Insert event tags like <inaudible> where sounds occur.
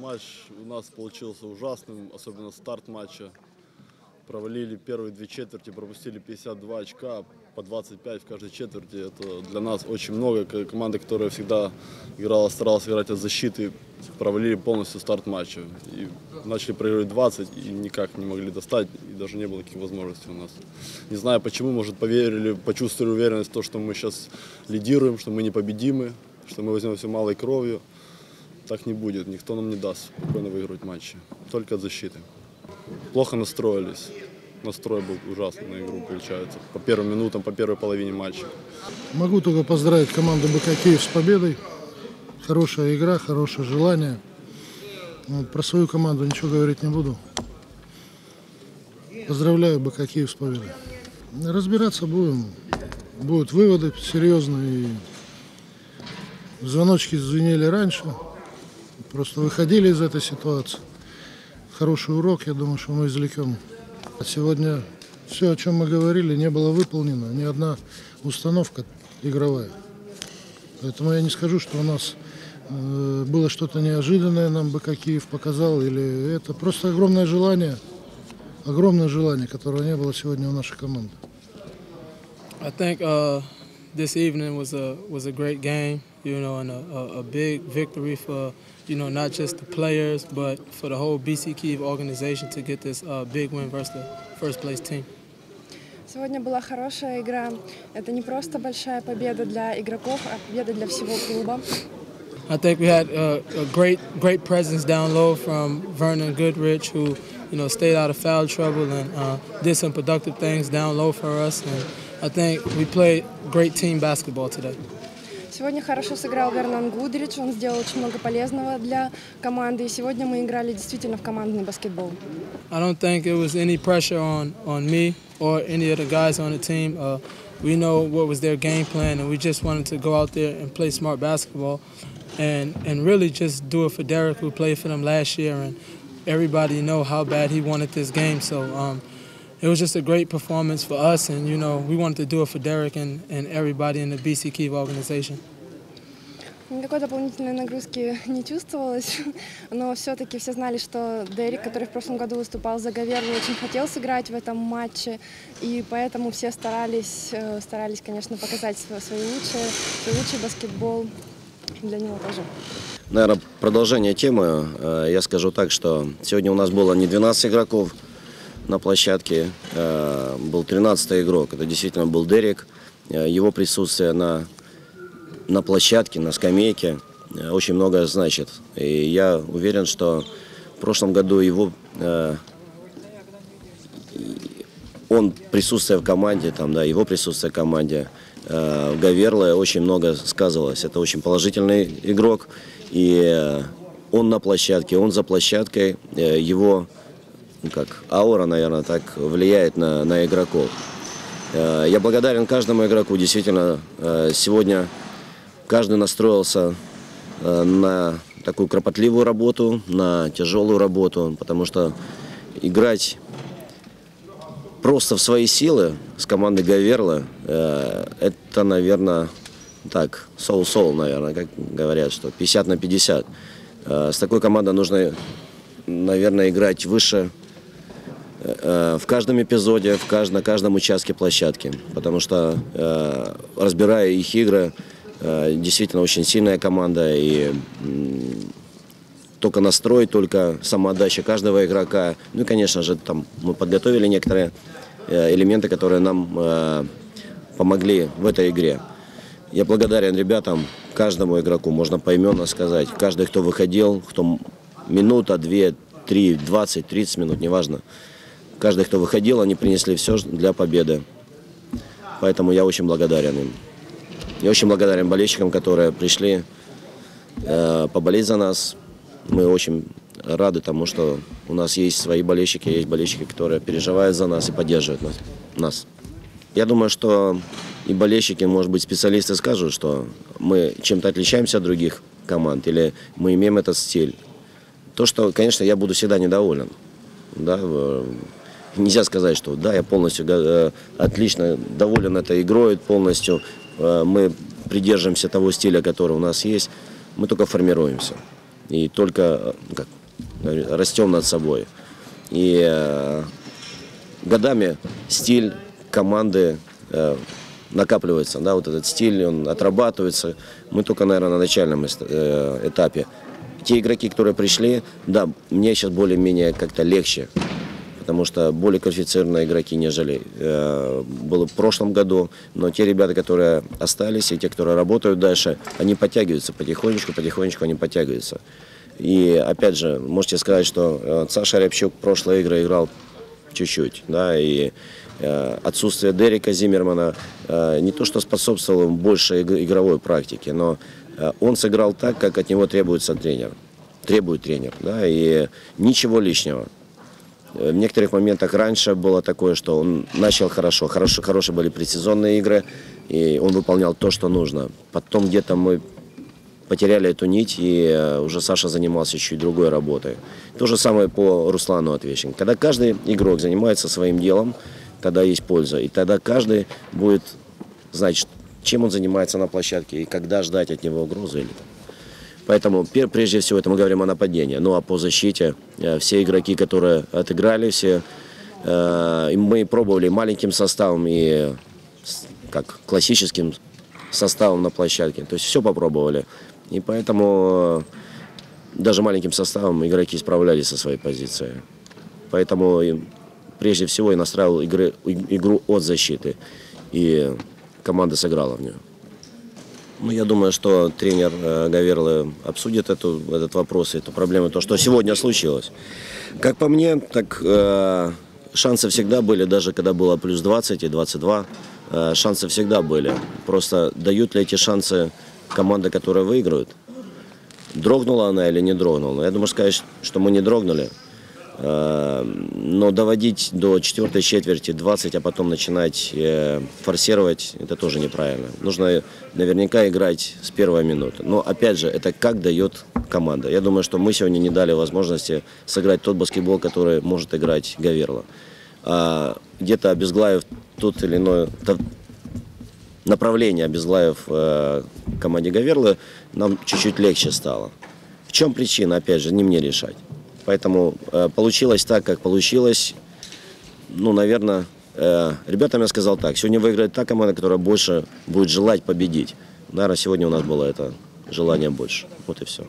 Матч у нас получился ужасным, особенно старт матча. Провалили первые две четверти, пропустили 52 очка, по 25 в каждой четверти. Это для нас очень много. Команда, которая всегда играла, старалась играть от защиты, провалили полностью старт матча. И начали проигрывать 20 и никак не могли достать, и даже не было таких возможностей у нас. Не знаю почему, может поверили, почувствовали уверенность в то, что мы сейчас лидируем, что мы непобедимы, что мы возьмем все малой кровью. Так не будет, никто нам не даст спокойно выигрывать матчи, только от защиты. Плохо настроились. Настрой был ужасный на игру, получается. По первым минутам, по первой половине матча. Могу только поздравить команду БК Киев с победой. Хорошая игра, хорошее желание. Вот, про свою команду ничего говорить не буду. Поздравляю БК Киев с победой. Разбираться будем. Будут выводы серьезные. Звоночки звенели раньше. Просто выходили из этой ситуации. Хороший урок, я думаю, что мы извлекем. А Сегодня все, о чем мы говорили, не было выполнено. Ни одна установка игровая. Поэтому я не скажу, что у нас э, было что-то неожиданное, нам БК Киев показал, или это просто огромное желание, огромное желание, которого не было сегодня у нашей команды. I think uh, this evening was a was a great game, you know, and a, a, a big victory for you know not just the players but for the whole BC Kiev organization to get this uh, big win versus the first place team. Сегодня была хорошая игра. Это не просто большая победа для игроков, а победа для всего клуба. I think we had uh, a great great presence down low from Vernon Goodrich, who you know stayed out of foul trouble and uh, did some productive things down low for us. And I think we played great team basketball today. Сегодня хорошо сыграл Вернон Гудрич, он сделал очень много полезного для команды. И сегодня мы играли действительно в командный баскетбол. I don't think it was any pressure on, on me or any of the guys on the team. Uh, we know what was their game plan, and we just wanted to go out there and play smart basketball and, and really just do it for Derek, who played for them last year. And everybody know how bad he wanted this game. So um, it was just a great performance for us, and, you know, we wanted to do it for Derek and, and everybody in the BC Keith organization. Никакой дополнительной нагрузки <laughs> не чувствовалось, <laughs> но все-таки все знали, что Дерек, который в прошлом году выступал за Гаверлу, очень хотел сыграть в этом матче, и поэтому все старались, э, старались, конечно, показать свой лучший, свой лучший баскетбол для него тоже. Наверное, продолжение темы. Э, Я скажу так, что сегодня у нас было не 12 игроков на площадке, э, был 13 игрок. Это действительно был Дерек. Э, Его присутствие на, на площадке, на скамейке э, очень многое значит. И я уверен, что в прошлом году его он присутствие в команде, там, да, его присутствие в команде э, в Гаверле очень много сказывалось. Это очень положительный игрок. И он на площадке, он за площадкой, его как аура, наверное, так влияет на, на игроков. Э, я благодарен каждому игроку. Действительно, э, сегодня каждый настроился э, на такую кропотливую работу, на тяжелую работу, потому что играть просто в свои силы с командой Гаверла, это, наверное, так, соу-соу, наверное, как говорят, что 50 на 50. Э, с такой командой нужно, наверное, играть выше в каждом эпизоде, в каждом, на каждом участке площадки, потому что, э, разбирая их игры, э, действительно очень сильная команда, и только настрой, только самоотдача каждого игрока. Ну и, конечно же, там мы подготовили некоторые э, элементы, которые нам э, помогли в этой игре. Я благодарен ребятам, каждому игроку, можно поименно сказать. Каждый, кто выходил, кто минута, две, три, двадцать, тридцать минут, неважно. Каждый, кто выходил, они принесли все для победы. Поэтому я очень благодарен им. Я очень благодарен болельщикам, которые пришли э, поболеть за нас. Мы очень рады тому, что у нас есть свои болельщики, есть болельщики, которые переживают за нас и поддерживают нас. нас. Я думаю, что и болельщики, может быть, специалисты скажут, что мы чем-то отличаемся от других команд, или мы имеем этот стиль. То, что, конечно, я буду всегда недоволен. Да, нельзя сказать, что да, я полностью э, отлично доволен этой игрой, полностью э, мы придерживаемся того стиля, который у нас есть. Мы только формируемся. и только э, как, растем над собой. И годами стиль команды накапливается, да, вот этот стиль, он отрабатывается. Мы только, наверное, на начальном этапе. Те игроки, которые пришли, да, мне сейчас более-менее как-то легче, потому что более квалифицированные игроки, нежели э, было в прошлом году. Но те ребята, которые остались, и те, которые работают дальше, они подтягиваются потихонечку, потихонечку они подтягиваются. И опять же, можете сказать, что э, Саша Рябчук прошлые игры играл чуть-чуть, да, и э, отсутствие Дерека Зиммермана э, не то что способствовало больше иг- игровой практике, но э, он сыграл так, как от него требуется тренер, требует тренер, да, и ничего лишнего. Э, В некоторых моментах раньше было такое, что он начал хорошо, хорошо, хорошие были предсезонные игры, и он выполнял то, что нужно. Потом где-то мы потеряли эту нить, и э, уже Саша занимался чуть другой работой. То же самое по Руслану отвечен. Когда каждый игрок занимается своим делом, тогда есть польза, и тогда каждый будет знать, чем он занимается на площадке, и когда ждать от него угрозы или там. Поэтому прежде всего это мы говорим о нападении. Ну а по защите э, все игроки, которые отыграли, все э, мы пробовали маленьким составом и как классическим составом на площадке. То есть все попробовали. И поэтому э, даже маленьким составом игроки справлялись со своей позицией. Поэтому прежде всего я настраивал игры, игру от защиты. И команда сыграла в нее. Ну, я думаю, что тренер э, Гаверлы обсудит эту, этот вопрос, эту проблему, то, что сегодня случилось. Как по мне, так э, шансы всегда были, даже когда было плюс 20 и 22, э, шансы всегда были. Просто дают ли эти шансы команда, которая выигрывает? Дрогнула она или не дрогнула? Я думаю, сказать, что мы не дрогнули. Э, Но доводить до четвертой четверти 20, а потом начинать э, форсировать, это тоже неправильно. Нужно наверняка играть с первой минуты. Но опять же, это как дает команда. Я думаю, что мы сегодня не дали возможности сыграть тот баскетбол, который может играть Гаверла. А где-то обезглавив тут или иное та- направление, обезглавив э, команде Гаверлы, нам чуть-чуть легче стало. В чем причина, опять же, не мне решать. Поэтому э, получилось так, как получилось. Ну, наверное, э, ребятам я сказал так. Сегодня выиграет та команда, которая больше будет желать победить. Наверное, сегодня у нас было это желание больше. Вот и все.